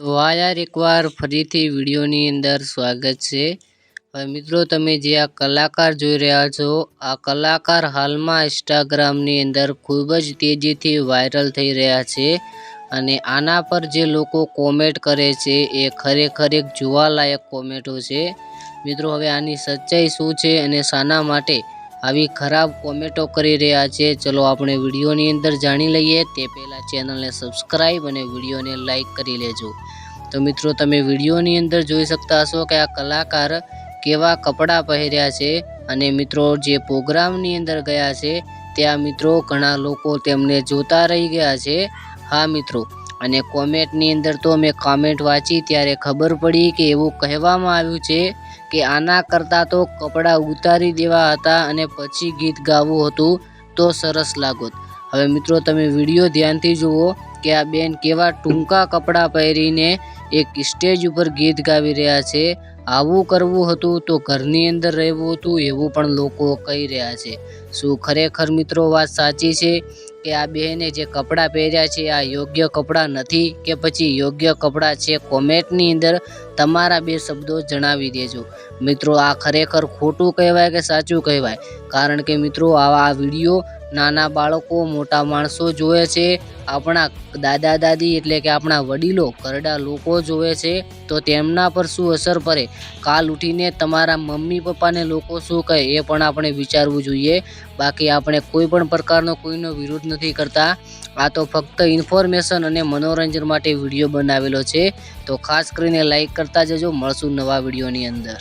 તો આ યાર એકવાર ફરીથી વિડીયોની અંદર સ્વાગત છે. હવે મિત્રો, તમે જે આ કલાકાર જોઈ રહ્યા છો, આ કલાકાર હાલમાં ઇન્સ્ટાગ્રામની અંદર ખૂબ જ તેજીથી વાયરલ થઈ રહ્યા છે અને આના પર જે લોકો કોમેન્ટ કરે છે, એ ખરેખર એક જોવાલાયક કોમેન્ટો છે. મિત્રો, હવે આની સચ્ચાઈ શું છે અને શાના માટે આવી ખરાબ કોમેન્ટો કરી રહ્યા છે. ચલો આપણે વિડીયોની અંદર જાણી લઈએ. તે પહેલાં ચેનલને સબસ્ક્રાઈબ અને વિડીયોને લાઇક કરી લેજો. તો મિત્રો, તમે વિડીયોની અંદર જોઈ શકતા હશો કે આ કલાકાર કેવા કપડાં પહેર્યા છે અને મિત્રો, જે પ્રોગ્રામની અંદર ગયા છે, ત્યાં મિત્રો ઘણા લોકો તેમને જોતા રહી ગયા છે. હા મિત્રો, અને કોમેન્ટની અંદર તો મેં કોમેન્ટ વાંચી ત્યારે ખબર પડી કે એવું કહેવામાં આવ્યું છે કે આના કરતાં તો કપડાં ઉતારી દેવા હતા અને પછી ગીત ગાવું હતું, તો સરસ લાગોત. હવે મિત્રો, તમે વીડિયો ધ્યાનથી જુઓ કે આ બેન કેવા ટૂંકા કપડાં પહેરીને એક સ્ટેજ ઉપર ગીત ગાવી રહ્યા છે. આવું કરવું હતું તો ઘરની અંદર રહેવું હતું એવું પણ લોકો કહી રહ્યા છે. શું ખરેખર મિત્રો વાત સાચી છે? કે આ બહેને જે કપડાં પહેર્યા છે, આ યોગ્ય કપડાં નથી કે પછી યોગ્ય કપડાં છે કોમેન્ટની અંદર તમારા બે શબ્દો જણાવી દેજો. મિત્રો, આ ખરેખર ખોટું કહેવાય કે સાચું કહેવાય? કારણ કે મિત્રો, આવા આ વીડિયો નાના બાળકો, મોટા માણસો જોવે છે. આપણા દાદા, દાદી એટલે કે આપણા વડીલો, ઘરડા લોકો જોવે છે. તો તેમના પર શું અસર પડે? કાલ ઉઠીને તમારા મમ્મી, પપ્પાને લોકો શું કહે એ પણ આપણે વિચારવું જોઈએ. બાકી આપણે કોઈ પણ પ્રકારનો કોઈનો વિરોધ નથી કરતા. આ તો ફક્ત ઇન્ફોર્મેશન અને મનોરંજન માટે વીડિયો બનાવેલો છે. તો ખાસ કરીને લાઈક કરતા જજો. મળશું નવા વિડીયોની અંદર.